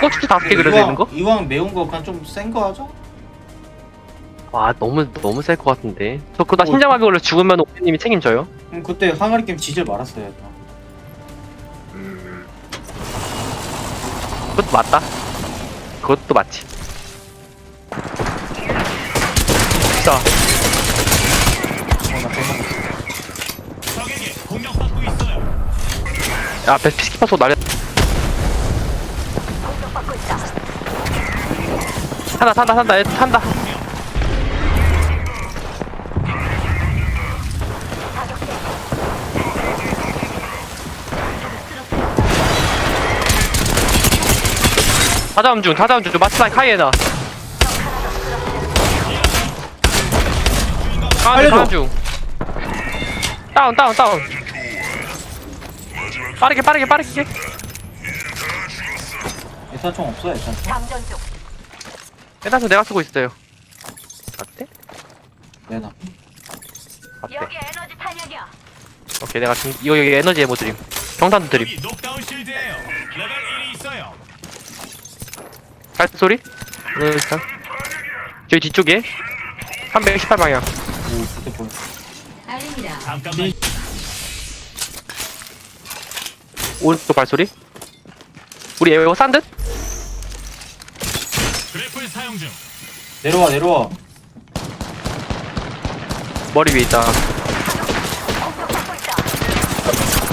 고추 다섯 개 그려져 있는 거? 이왕 매운 거 그냥 좀 센 거 하죠? 와 너무 너무 셀 것 같은데. 저 그다 어. 심장마비 걸려 죽으면 오빠님이 책임져요. 그럼 그때 항아리 게임 지질 말았어요. 그것도 맞다. 그것도 맞지. 자. 야, 앞에 피스키퍼 소 날려. 탄다, 탄다, 탄다, 얘 탄다. 다다음 중, 다다음 중, 마스라이 카이에나. 살려줘. 다음 중. 다운, 다운, 다운. 빠르게, 빠르게, 빠르게. 일단 총 없어 일단. 장전 중. 내가 쓰고 있어요. 맞대? 내놔. 맞대. 여기 에너지 탄약이야. 오케이, 내가 지금 이거 여기 에너지 에모 드림. 경탄도 드림. 여기 녹다운 실드예요. 레벨 1이 있어요. 발소리? 네, 일단. 저기 뒤쪽에 318 방향. 오 그때 보여. 알립니다. 잠깐만. 오른쪽 발소리. 우리 에어 싼 듯? 그래플 사용 중. 내려와 내려와. 머리 위에 있다. 공격받고 있다.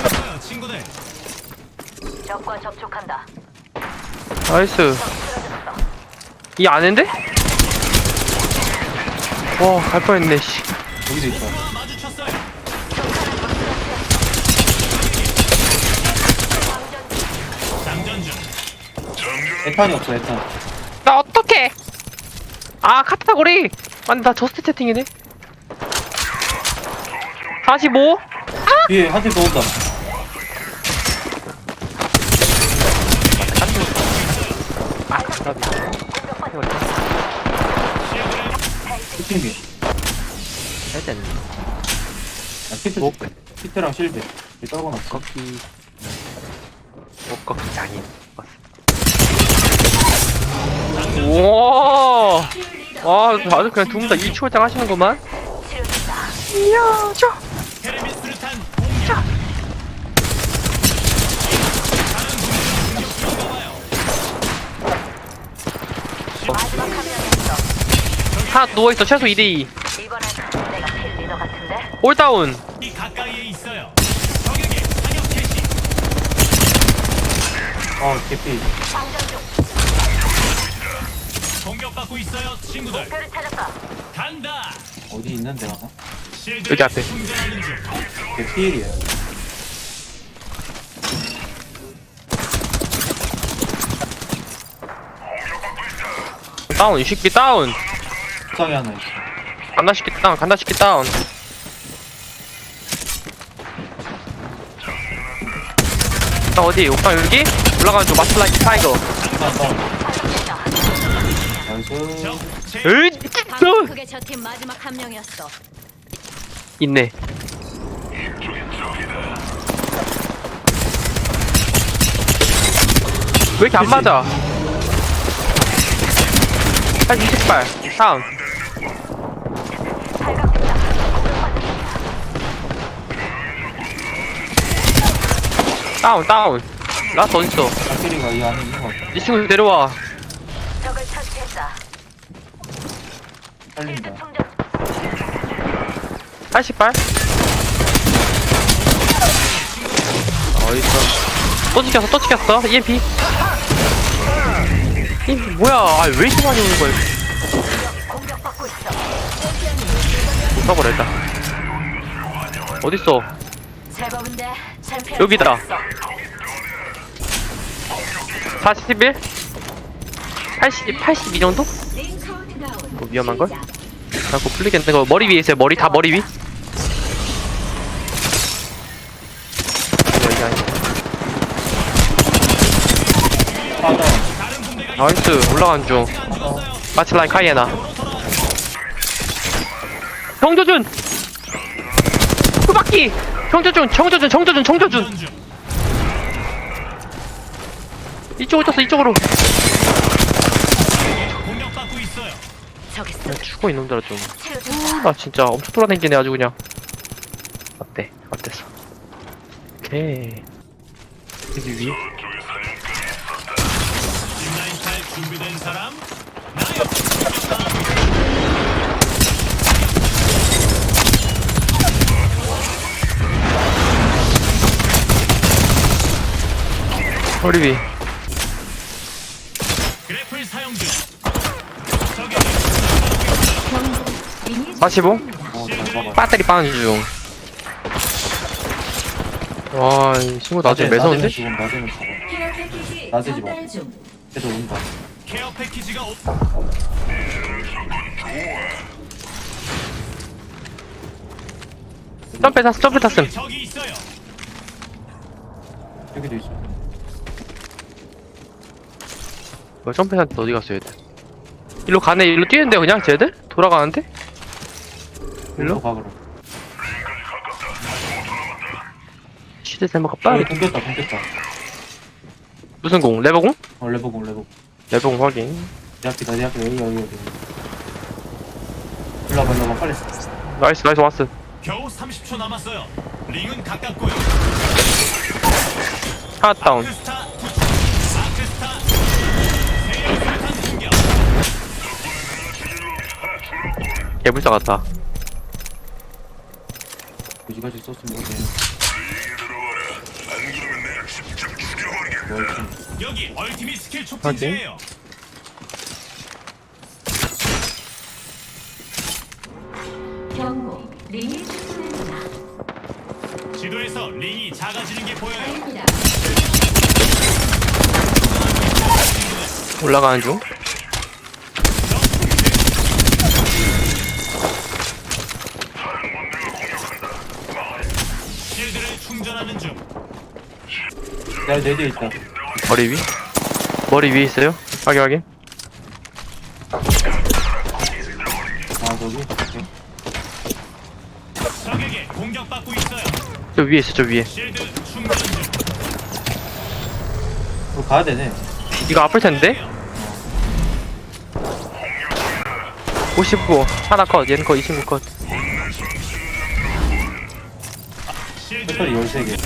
있어요, 친구들. 적과 접촉한다. 나이스. 이 안인데? 와, 갈 뻔했네, 씨. 여기도 있다. 와, 마주쳤어요. 장전 중. 에탄이 없어 에탄. 아, 카타고리! 맞네, 나 저스트 채팅이네. 45? 뒤에 한 팀 더 온다. 아, 까비. 피팅 뒤. 일단, 아 키트. 목, 키트랑 실드. 이 떨궈놨어. 꺾기. 목 꺾기 장인. 우와! 와, 아주 그냥 두분다 2초장 하시는구만? 이야, 저. 명이었어. 하나 누워있어, 최소 2대2. 이번엔 내가 필 리더 같은데. 올다운. 이 가까이에 있어요. 적에게 사격 개시. 아 개피. 장전 중. 공격받고 있어요, 친구들. 목표를 찾았다. 간다. 어디 있는데 하나? 실드 여기 앞에. 충전하는 중. 개피일이야. 다운, 이 새끼 다운. 옥상에 하나 있어. 간다 새끼 다운, 간다 새끼 다운. 나 어디? 옥상 여기? 올라가는 쪽 마슬라이 타이거. 하나 다 으이, 방금 그게 저 팀 마지막 한 명이었어. 있네. 왜 이렇게 안? 맞아? 한 20발. 다운. 다운, 다운. 라스트 어딨어? 같아. 이 친구 내려와. 80발? 어딨어? 또 찍혔어, 또 찍혔어. EMP. EMP 뭐야? 아, 왜 이렇게 많이 오는 거야? 공격받고 있어. 못 써버렸다. 어딨어? 여기다. 찾았어. 41? 80, 82 정도? 뭐 위험한걸? 자꾸 풀리겠네. 거 머리 위에 있어요. 머리 다 머리 위. 나이스 올라간 중. 마치라이 카이에나. 정조준. 후바퀴. 정조준, 정조준, 정조준, 정조준. 이쪽으로 떴어 이쪽으로. 저기 있어. 죽어 이놈들아 좀 치료 좀. 아 진짜 엄청 돌아다니네 아주 그냥 어때 어땠어 오케이 여기 위에 준비된 사람? 나요. 허리 위 그래플 사용 중. 적에게 45 어잘 막아 배터리 빠는 중 와, 이 친구 나중에 매서운데? 지금 낮에는 패키지 낮에 집어. 걔도 온다 케어 패키지가 오... 점프 탔어, 점프 탔음. 적이 있어요. 여기도 있어 뭐 점프 탔는데 어디 갔어, 얘들? 일로 가네, 일로 뛰는데, 그냥, 쟤들? 돌아가는데? 일로? 가 그럼 시대 잘못 여기 가빠 공겼다 공겼다 무슨 공? 레버 공? 어 레버공 레버공 레버 공 확인. 내 앞이다 내 앞에 여기 여기 여기 일로 와봐 일로 와봐 빨리 나이스, 나이스, 왔어. 겨우 30초 남았어요. 링은 가깝고요. 하나 다운. 아크스타 투척. 아크스타 세력 수탄 공격. 개불사 같다. 그지같이 썼으면 돼멸 여기 얼티밋 스킬 촉진제예요. 경고. 링이 충분합니다. 지도에서 링이 작아지는 게 보여요. 아닙니다. 올라가는 중. 내내 뒤에 있다 머리 위? 머리 위에 있어요? 확인, 확인. 아 저기 오케이. 적에게 공격받고 있어요. 저 위에 있어, 저 위에. 실드 충전 중. 그거 가야 되네 이거 아플 텐데? 55. 하나 컷, 얘는 컷, 29 컷. 배터리 실드를 13개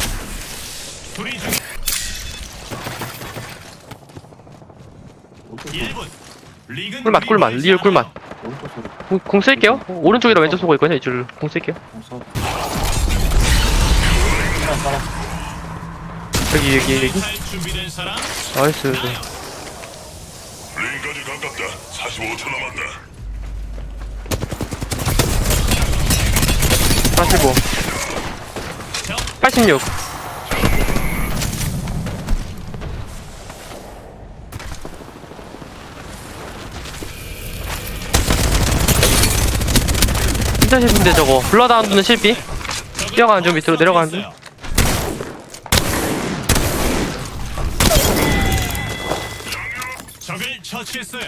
수리 중. 1분. 링은 꿀맛, 꿀맛, 리얼 꿀맛. 오른쪽 소리 공, 공 쓸게요. 오른쪽이랑 왼쪽 쏘고 있거든요, 이줄. 공 쓸게요. 따라 여기, 여기, 여기. 탈 준비된 사람? 나이스. 나요. 링까지 가깝다. 45초 남았다. 45. 86. 진짜 실인데 저거 블러다운드는 실비? 뛰어가는 중, 밑으로 내려가는 중. 있어요. 적을 처치했어요.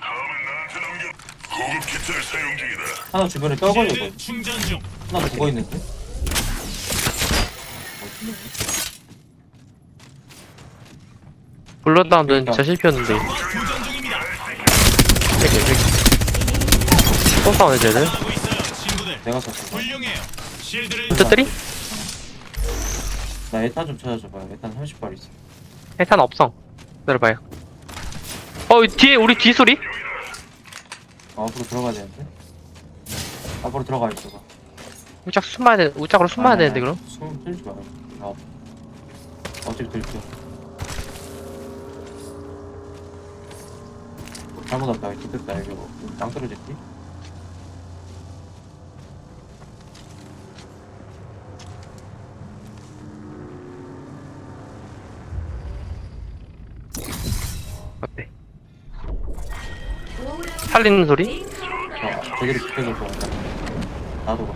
다음은 나한테 넘겨. 고급 키트를 사용 중이다. 하나 주변에 떠걸리고 실드 충전 중. 하나 죽어 있는데? 어, 죽네. 블러다운드는 진짜 실패였는데. 적과 교전 중입니다. 또 싸우네, 쟤들. 내가 썼어 훌륭해요. 실드를 뜨리? 나 에탄 좀 찾아줘봐요 에탄 30발 있어 해탄 없어. 내려봐요. 어, 뒤에, 우리 뒤 소리? 아, 앞으로 들어가야 되는데? 앞으로 들어가 있어봐 우짝 숨어야 돼, 우짝으로 숨어야 되는데, 그럼? 숨 들지 마요 아, 어차피 들켜 잘못 왔다 됐다 이거 땅 떨어졌지? 살리는 소리? 자 제대로 지켜줘서 나도 가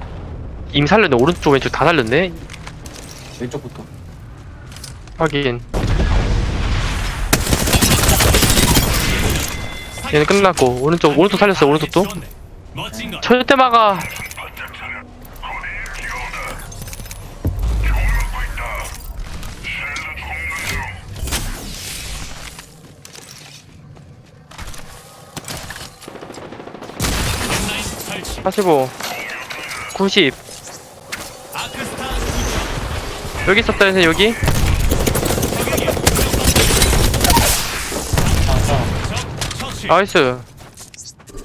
이미 살렸네. 오른쪽, 왼쪽 다 살렸네. 왼쪽부터 하긴. 얘는 끝났고, 오른쪽, 오른쪽 살렸어, 오른쪽도. 절대 막아. 45 90 아크스타 여기 있었다 해서 여기. 나이스.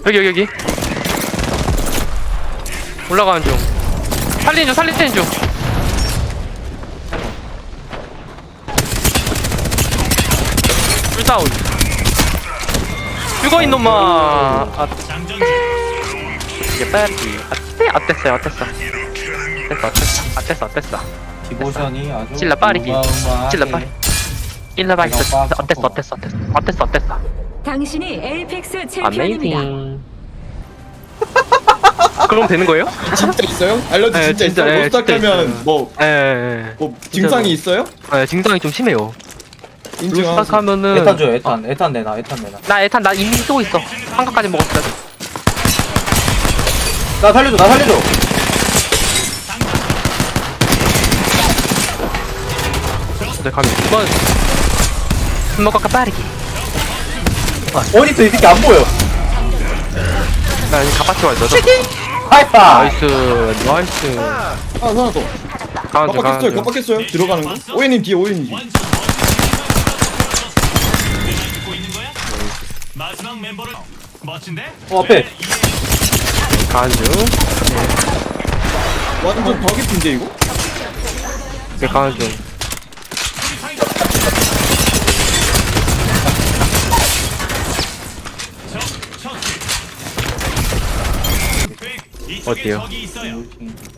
여기 여기 여기. 올라가는 중. 살리는 중 살리는 중. 풀다운. 죽어 이놈아. 아. 이게 빼야지 아떼 어땠어요 어땠어 어땠어 어땠어 어땠어 어땠어 디보션이 아주 찔러 빠르기. 어마어마하게 찔러 빠르- 내가 빡 어땠어 어땠어 어땠어 어땠어 어땠어 당신이 엘픽스 챔피언입니다. 아메이징 그럼 되는 거예요? 진짜 있어요? 알려줘 네, 진짜, 진짜, 있어요? 네, 못 진짜 시작하면 있어요. 뭐, 예, 예, 뭐 증상이 있어요? 예. 예, 증상이 좀 심해요 인증하세요. 루스닥하면은 에탄 줘 에탄 에탄 내놔 에탄 내놔 나 에탄 나 이미 쓰고 있어 한 가까지 먹었어 나 살려줘 나 살려줘. 내 감이 두번 먹을까 빠르기 어디서 이 새끼 안 보여. 나 이제 가파치 왔어 하이파! 나이스 나이스. 아, 하나 더. 가는 깜빡했어요, 중 깜빡했어요. 들어가는 거. 오해님 뒤에, 오해님 뒤에. 어 앞에 완전 이거? 네, 가는 중적 처치. 이쪽에 어디요? 적이 있어요.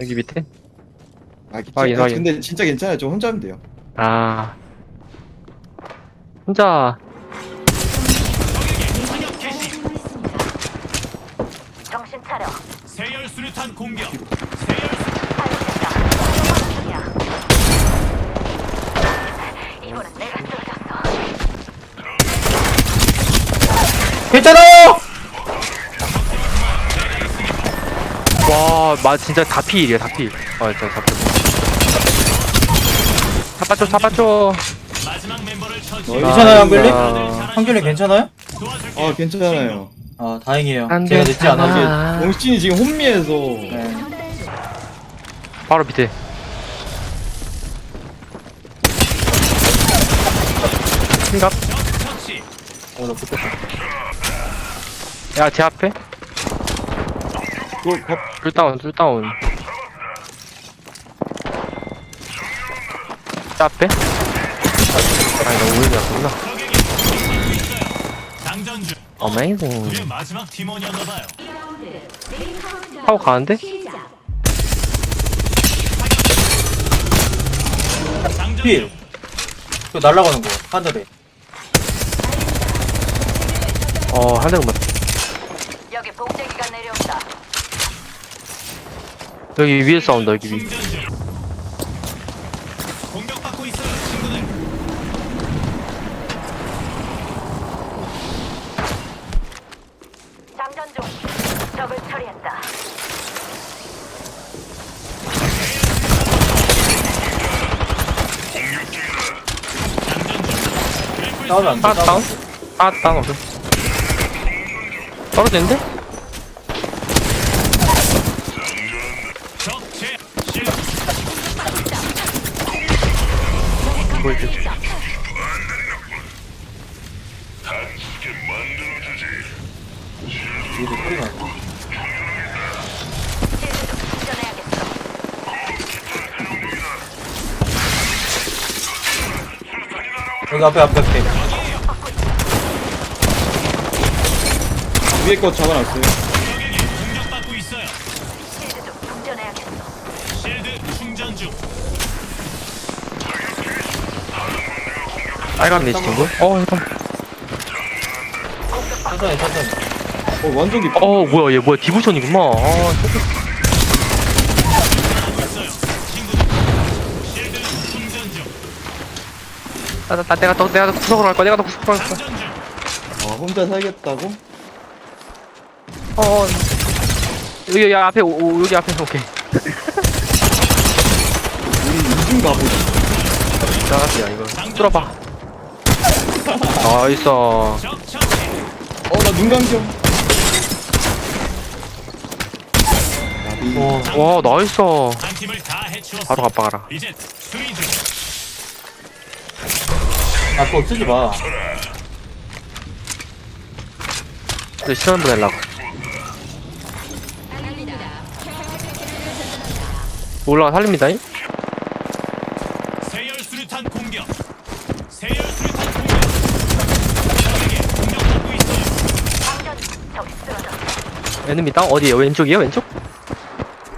여기 밑에 아, 진짜, 확인, 확인. 근데 진짜 괜찮아요. 저 혼자 하면 돼요. 아 혼자 사격 개시. 정신 차려. 세열 수류탄 공격. 괜찮아요 와, 마 진짜 다 피일이야, 다 피일. 아, 진짜 다 피일. 잡아줘, 잡아줘. 마지막 멤버를 처치. 어, 괜찮아요 한글리? 아, 한글리 괜찮아요? 아, 괜찮아요. 아 다행이에요 안 제가 돼, 늦지 않아서 아. 옹신이 지금 혼미해서. 네. 바로 밑에. 처치. 어나 붙었다 야, 제 앞에. 그걸 거, 둘 다운, 둘 다운. 제 앞에. 아니, 나 오히려 왔구나. 어메이징. 마지막 팀원이었나 봐요. 하고 가는데? 장전 필. 중. 그 날라가는 거 하늘에 어, 한 대만 맞. 여기 복제기가 내려온다. 여기 위에 싸운다, 여기 위. 충전 중. 공격받고 있어요, 친구들. 장전 중. 적을 처리했다. 안돼 아, 다운? 아, 다운 없어. 떨어지는데? 보이지? 소리. 여기 앞에 앞에 앞에 위에 거 잡아놨어요. 적에게 공격받고 있어요. 실드 좀 충전해야겠어. 실드 충전 중. 빨간 내 친구? 어, 잠깐. 천천히 천천히 어, 완전 깊 어, 뭐야, 얘 뭐야. 아, 있어요. 친구들. 실드 충전 중. 나, 나, 나, 내가 더, 내가 더 구석으로 갈 거야, 내가 더 구석으로 갈 거야. 중. 아, 혼자 살겠다고? 어, 여기, 여기 앞에, 오, 오, 여기 앞에, 오케이. 우리 이중 바보다. 나갔지야, 이거. 뚫어봐. 나이스. 어, 나 눈 감겨. 이오와 나이스. 바로 갑박하라 이제 중. 아, 그거 쓰지 마. 근데 시간 보내려고 올라가 살립니다 잉? 세열 수류탄 공격. 세열 수류탄 공격. 적에게 공격받고 있어요. 장전 저기 쓰러졌어. 에너미 땅 어디에요 왼쪽이요 왼쪽?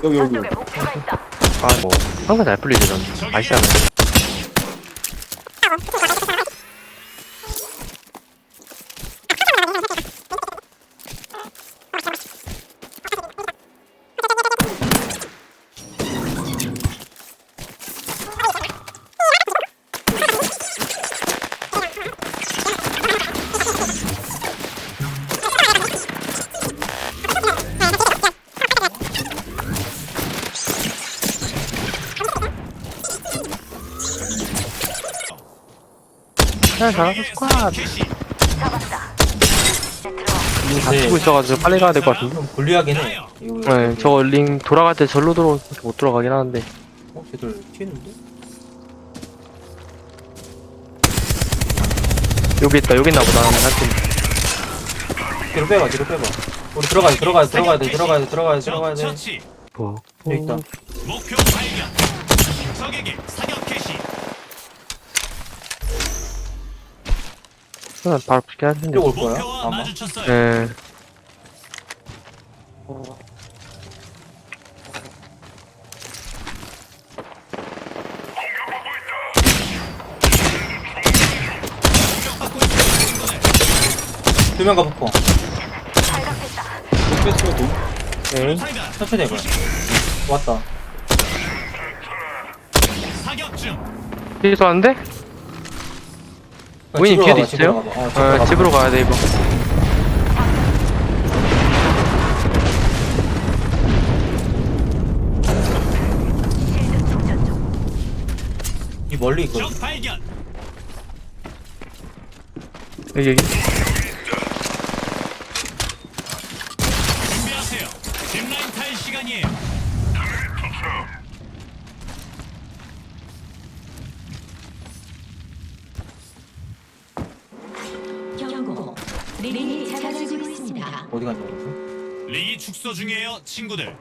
여기 여기 저쪽에 목표가 있다. 아뭐 항상 잘 풀리죠 전 아시잖아요 잘 잘하셨을 거야 캐시. 잡았다. 네, 들어. 다 쓰고 있어가지고 빨리 가야 될 것 같은데 좀 불리하긴 해. 이거 네 저거 링 돌아갈 때 절로 들어 못 들어가긴 하는데 어, 쟤들 튀는데? 여기 있다 여기 있나 보다 하여튼 뒤로 빼봐, 뒤로 빼봐. 우리 들어가야 돼, 들어가야 돼, 들어가야 돼, 들어가야 돼, 들어가야 돼, 들어가야 적 돼. 처치. 뭐 여기 있다. 목표 발견. 적에게 사격 캐시. 그냥 바로 붙긴 할 텐데 이쪽 올 거야, 목표와 아마. 마주쳤어요. 네. 두명 가폭포. 발각됐다. 뺐어도 오케이. 천천히 해봐. 왔다. 사격 중. 뒤에서 왔는데? 집으로 뒤에도 가봐, 집으로 있어요? 어, 집으로 어, 가야 돼 이거. 이 멀리 있거든. 여기 여기 축소 중이에요, 친구들.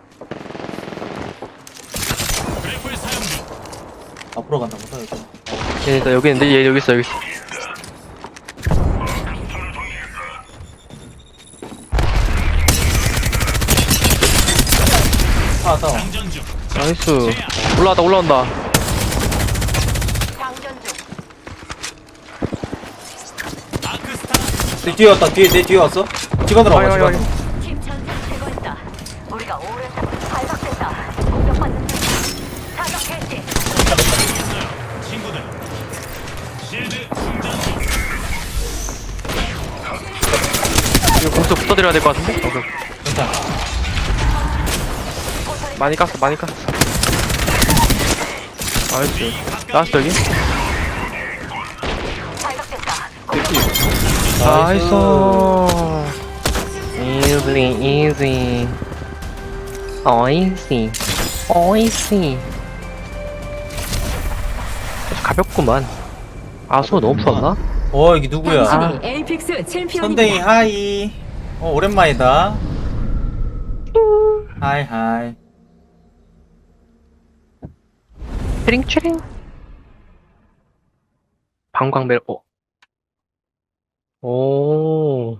그래플 사용 중. 앞으로 간다 보다, 이거. 얘 있다 여기 있는데 얘 여기 있어 여기 있어 아, 다운. 장전 중. 나이스 올라왔다 올라온다 장전 중. 아크스타. 내 뒤에 왔다, 뒤에, 내 뒤에 왔어? 집안으로 아니, 와봐, 아니, 집안으로. 붙어드려야 될 것 같은데? 오케이. 괜찮아. 많이 깠어 많이 깠어 나이스 나이스 여기. 나이스 easy easy 어이시 가볍구만 아수 너무 풀었나? 어, 이게 누구야? 에이픽스 챔피언입니다. 선댕이 하이. 어, 오랜만이다. 하이, 하이. 트링 트링 방광벨 어. 오